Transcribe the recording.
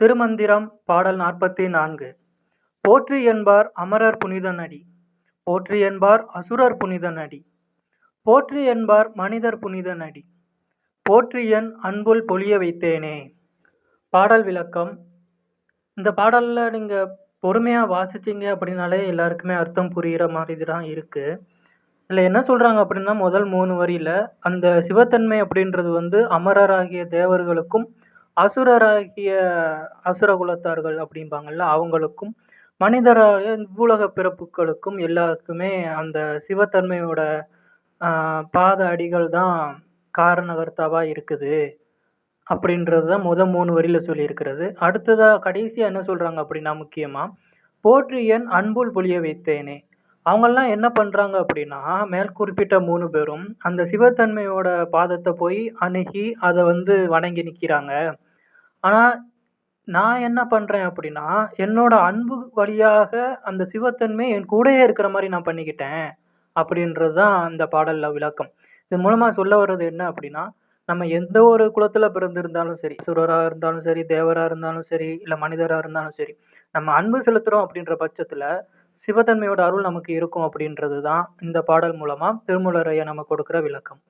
திருமந்திரம் பாடல் நாற்பத்தி நான்கு. போற்றி என்பார் அமரர் புனிதனடி போற்றி என்பார் அசுரர் புனிதனடி போற்றி என்பார் மனிதர் புனிதனடி போற்றி என் அன்புள் பொழிய வைத்தேனே. பாடல் விளக்கம். இந்த பாடலில் நீங்கள் பொறுமையாக வாசிச்சிங்க அப்படின்னாலே எல்லாருக்குமே அர்த்தம் புரிகிற மாதிரி தான் இருக்குது இதில் என்ன சொல்கிறாங்க அப்படின்னா முதல் மூணு வரியில் அந்த சிவத்தன்மை அப்படின்றது வந்து அமரராகிய தேவர்களுக்கும் அசுரராகிய அசுர குலத்தார்கள் அப்படிம்பாங்கல்ல அவங்களுக்கும் மனிதராகிய பூலக பிறப்புகளுக்கும் எல்லாருக்குமே அந்த சிவத்தன்மையோட ஆஹ், பாத அடிகள் தான் காரணகர்த்தாவாக இருக்குது அப்படின்றது தான் முத மூணு வரியில் சொல்லியிருக்கிறது. அடுத்ததாக கடைசியாக என்ன சொல்கிறாங்க அப்படின்னா முக்கியமாக போற்றியன் அன்புள் பொழிய வைத்தேனே. அவங்கெல்லாம் என்ன பண்ணுறாங்க அப்படின்னா மேல் குறிப்பிட்ட மூணு பேரும் அந்த சிவத்தன்மையோட பாதத்தை போய் அணுகி அதை வந்து வணங்கி நிற்கிறாங்க ஆனால் நான் என்ன பண்ணுறேன் அப்படின்னா என்னோட அன்பு வழியாக அந்த சிவத்தன்மை என் கூடயே இருக்கிற மாதிரி நான் பண்ணிக்கிட்டேன் அப்படின்றது தான் அந்த பாடலில் விளக்கம். இது மூலமாக சொல்ல வர்றது என்ன அப்படின்னா நம்ம எந்த ஒரு குலத்தில் பிறந்திருந்தாலும் சரி சுரராக இருந்தாலும் சரி தேவராக இருந்தாலும் சரி இல்லை மனிதராக இருந்தாலும் சரி நம்ம அன்பு செலுத்துகிறோம் அப்படின்ற பட்சத்தில் சிவத்தன்மையோட அருள் நமக்கு இருக்கும் அப்படின்றது தான் இந்த பாடல் மூலமாக திருமூலரையா நம்ம கொடுக்குற விளக்கம்.